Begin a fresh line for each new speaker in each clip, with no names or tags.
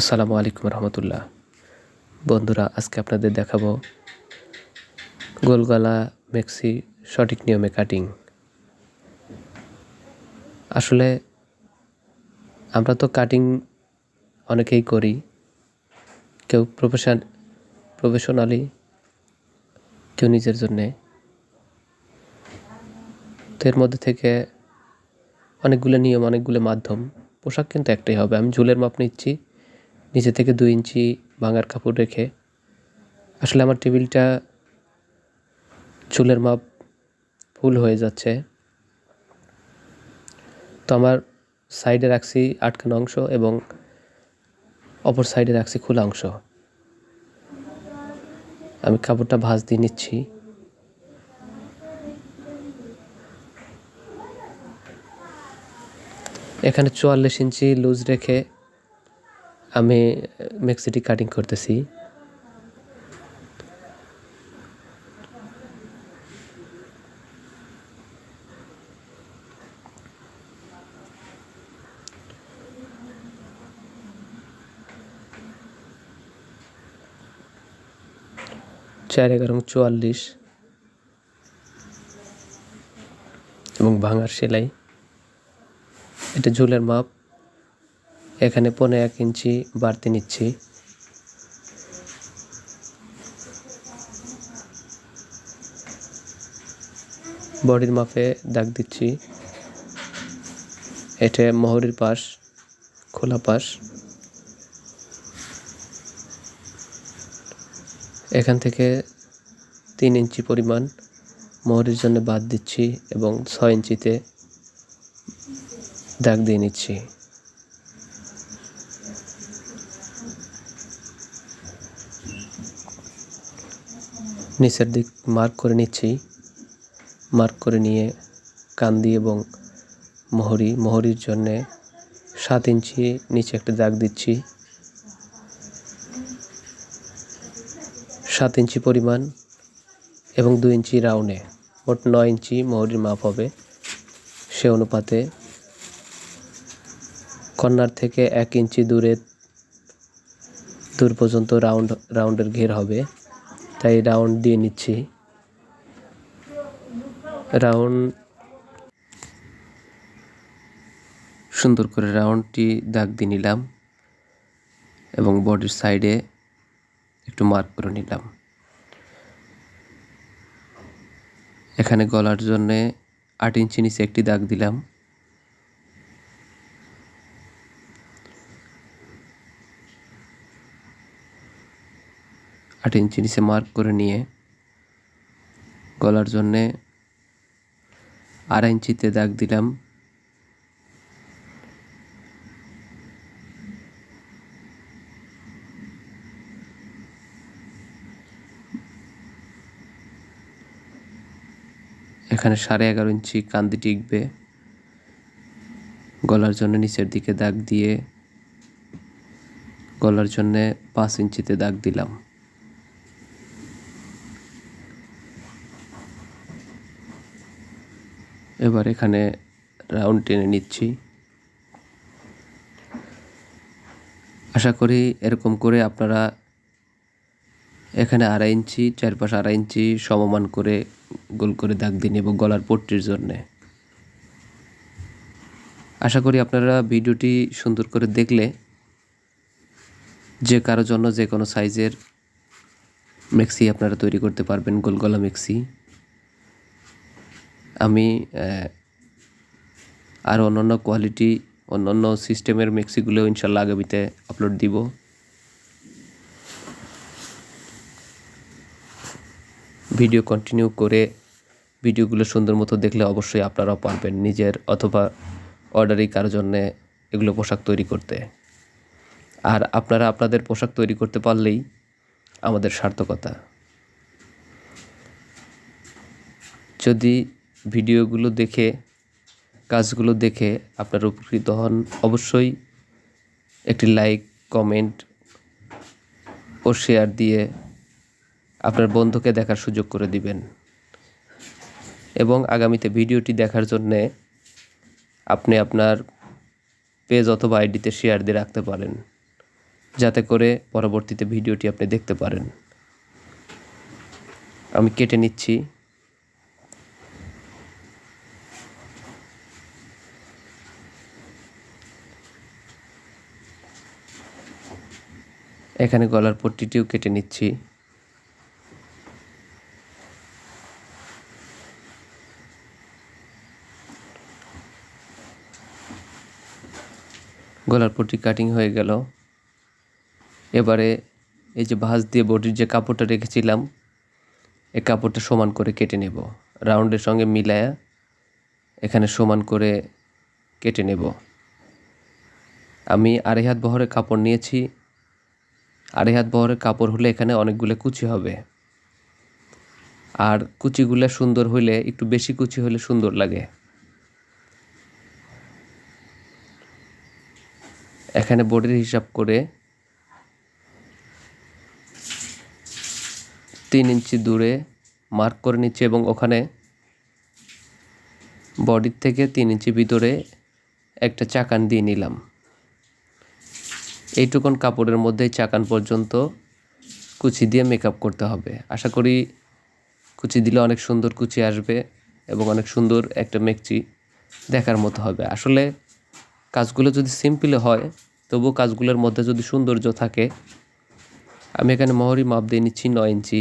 আসসালামু আলাইকুম রহমতুল্লাহ। বন্ধুরা, আজকে আপনাদের দেখাবো গোলগলা মেক্সি সঠিক নিয়মে কাটিং। আসলে আমরা তো কাটিং অনেকেই করি, কেউ প্রফেশন প্রফেশনালি কেউ নিজের জন্যে। তো এর মধ্যে থেকে অনেকগুলো নিয়ম, অনেকগুলো মাধ্যম, পোশাক কিন্তু একটাই হবে। আমি ঝুলের মাপ নিচ্ছি। নিচে থেকে দুই ইঞ্চি ভাঙার কাপড় রেখে আসলে আমার টেবিলটা চুলের মাপ ফুল হয়ে যাচ্ছে। তো আমার সাইডে রাখছি আটকানো অংশ এবং অপর সাইডে রাখছি খোলা অংশ। আমি কাপড়টা ভাঁজ দিয়ে নিচ্ছি। এখানে চুয়াল্লিশ ইঞ্চি লুজ রেখে আমি মেক্সিটি কাটিং করতেছি। চার এগারো চুয়াল্লিশ। এবং ভাঙার সেলাই। এটা ঝুলের মাপ। এখানে পনেরো এক ইঞ্চি বাড়তি নিচ্ছি। বডির মাপে দাগ দিচ্ছি। এটা মোহরির পাশ, খোলা পাশ। এখান থেকে তিন ইঞ্চি পরিমাণ মোহরির জন্য বাদ দিচ্ছি এবং ছয় ইঞ্চিতে দাগ দিয়ে নিচ্ছি। নিচের দিক মার্ক করে নিচ্ছি। মার্ক করে নিয়ে কান্দি এবং মোহরি, মোহরির জন্যে সাত ইঞ্চি নিচে একটা দাগ দিচ্ছি। সাত ইঞ্চি পরিমাণ এবং দু ইঞ্চি রাউন্ডে মোট নয় ইঞ্চি মোহরির মাপ হবে। সে অনুপাতে কর্নার থেকে এক ইঞ্চি দূরে, দূর পর্যন্ত রাউন্ড রাউন্ডের ঘের হবে। তাই রাউন্ড দিয়ে নিচ্ছি। রাউন্ড সুন্দর করে রাউন্ডটি দাগ দিয়ে নিলাম এবং বডির সাইডে একটু মার্ক করে নিলাম। এখানে গলার জন্যে আট ইঞ্চি নিচে একটি দাগ দিলাম। আট ইঞ্চি নিচে মার্ক করে নিয়ে গলার জন্যে আড়াই ইঞ্চিতে দাগ দিলাম। এখানে সাড়ে এগারো ইঞ্চি কান্দি টিকবে। গলার জন্য নিচের দিকে দাগ দিয়ে গলার জন্যে পাঁচ ইঞ্চিতে দাগ দিলাম। এবার এখানে রাউন্ড টেনে নিচ্ছি। আশা করি এরকম করে আপনারা এখানে আড়াই ইঞ্চি, চারপাশে আড়াই ইঞ্চি সমমান করে গোল করে দাগ দিন এবং গলার পট্টির জন্যে। আশা করি আপনারা ভিডিওটি সুন্দর করে দেখলে যে কারোর জন্য যে কোনো সাইজের মেক্সি আপনারা তৈরি করতে পারবেন, গোল গলা মেক্সি। আমি আর অন্যান্য কোয়ালিটি অন্যান্য সিস্টেমের মেক্সিগুলো ইনশাল্লাহ আগামীতে আপলোড দিব। ভিডিও কন্টিনিউ করে ভিডিওগুলো সুন্দর মতো দেখলে অবশ্যই আপনারাও পারবেন নিজের অথবা অর্ডারই কারোর জন্যে এগুলো পোশাক তৈরি করতে। আর আপনারা আপনাদের পোশাক তৈরি করতে পারলেই আমাদের সার্থকতা। যদি ভিডিওগুলো দেখে, কাজগুলো দেখে আপনারা উপকৃত হন, অবশ্যই একটি লাইক কমেন্ট ও শেয়ার দিয়ে আপনার বন্ধুকে দেখার সুযোগ করে দিবেন। এবং আগামীতে ভিডিওটি দেখার জন্যে আপনি আপনার পেজ অথবা আইডিতে শেয়ার দিয়ে রাখতে পারেন, যাতে করে পরবর্তীতে ভিডিওটি আপনি দেখতে পারেন। আমি কেটে নিচ্ছি। এখানে গলার পট্টিটিও কেটে নিচ্ছি। গলার পট্টি কাটিং হয়ে গেল। এবারে এই যে ভাঁজ দিয়ে বডির যে কাপড়টা রেখেছিলাম এই কাপড়টা সমান করে কেটে নেব। রাউন্ডের সঙ্গে মিলায়া এখানে সমান করে কেটে নেব। আমি আড়াই হাত বহরে কাপড় নিয়েছি। আড়াই হাত বহরের কাপড় হলে এখানে অনেকগুলো কুচি হবে। আর কুচিগুলো সুন্দর হইলে, একটু বেশি কুচি হলে সুন্দর লাগে। এখানে বোর্ডের হিসাব করে তিন ইঞ্চি দূরে মার্ক করে নিচ্ছে এবং ওখানে বডির থেকে তিন ইঞ্চি ভিতরে একটা চাকান দিয়ে নিলাম। এইটুকুন কাপড়ের মধ্যেই চাকান পর্যন্ত কুচি দিয়ে মেকআপ করতে হবে। আশা করি কুচি দিলে অনেক সুন্দর কুচি আসবে এবং অনেক সুন্দর একটা মেকচি দেখার মতো হবে। আসলে কাজগুলো যদি সিম্পলে হয়, তবুও কাজগুলোর মধ্যে যদি সৌন্দর্য থাকে, আমি এখানে মহরি মাপ দিয়ে নিচ্ছি নয় ইঞ্চি,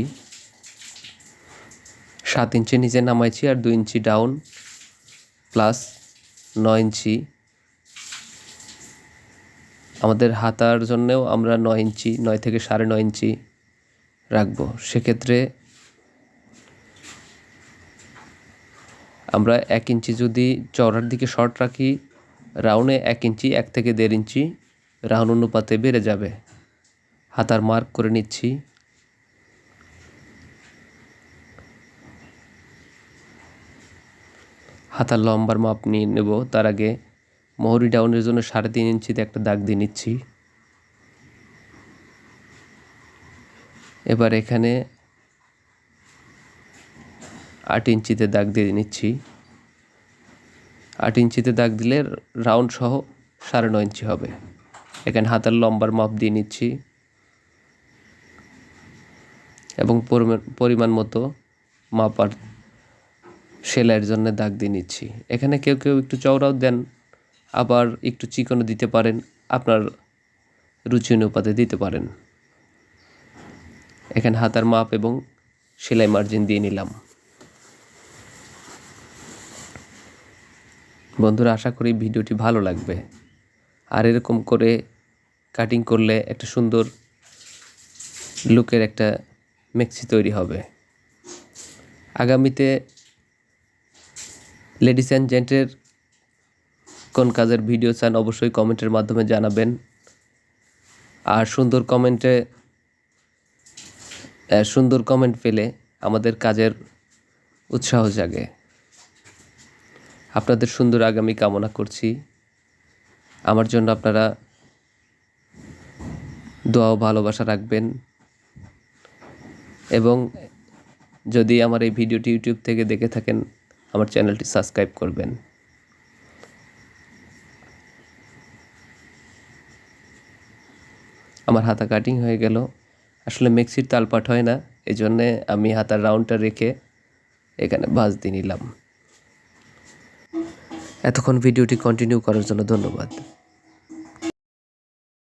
সাত ইঞ্চি নিচে নামাইছি আর দুই ইঞ্চি ডাউন প্লাস নয় ইঞ্চি আমাদের হাতার জন্যেও আমরা নয় ইঞ্চি, নয় থেকে সাড়ে নয় ইঞ্চি রাখব। সেক্ষেত্রে আমরা এক ইঞ্চি যদি চওড়ার দিকে শর্ট রাখি রাউন্ডে এক ইঞ্চি, এক থেকে দেড় ইঞ্চি রাউন্ড অনুপাতে বেড়ে যাবে। হাতার মার্ক করে নিচ্ছি। হাতার লম্বার মাপ নিয়ে নেব। তার আগে মোহরি ডাউনের জন্য সাড়ে তিন ইঞ্চিতে একটা দাগ দিয়ে নিচ্ছি। এবার এখানে আট ইঞ্চিতে দাগ দিয়ে নিচ্ছি। আট ইঞ্চিতে দাগ দিলে রাউন্ড সহ সাড়ে নয় ইঞ্চি হবে। এখানে হাতের লম্বার মাপ দিয়ে নিচ্ছি। এবং পরিমাণ মতো মাপ আর সেলাইয়ের জন্য দাগ দিয়ে নিচ্ছি। এখানে কেউ কেউ একটু চওড়াও দেন। আবার একটু চিকনও দিতে পারেন, আপনার রুচি অনুপাতে দিতে পারেন। এখানে হাতার মাপ এবং সেলাই মার্জিন দিয়ে নিলাম। বন্ধুরা, আশা করি ভিডিওটি ভালো লাগবে। আর এরকম করে কাটিং করলে একটা সুন্দর লুকের একটা মেক্সি তৈরি হবে। আগামীতে লেডিস অ্যান্ড জেন্টের কোন কাজের ভিডিও চান অবশ্যই কমেন্টের মাধ্যমে জানাবেন। আর সুন্দর কমেন্টে সুন্দর কমেন্ট পেলে আমাদের কাজের উৎসাহ জাগে। আপনাদের সুন্দর আগামী কামনা করছি। আমার জন্য আপনারা দোয়া ও ভালোবাসা রাখবেন। এবং যদি আমার এই ভিডিওটি ইউটিউব থেকে দেখে থাকেন, আমার চ্যানেলটি সাবস্ক্রাইব করবেন। আমার হাতা কাটিং হয়ে গেল। আসলে মিক্সির তালপাট হয় না এই জন্যে আমি হাতার রাউন্ডটা রেখে এখানে ভাজ দিয়ে নিলাম। এতক্ষণ ভিডিওটি কন্টিনিউ করার জন্য ধন্যবাদ।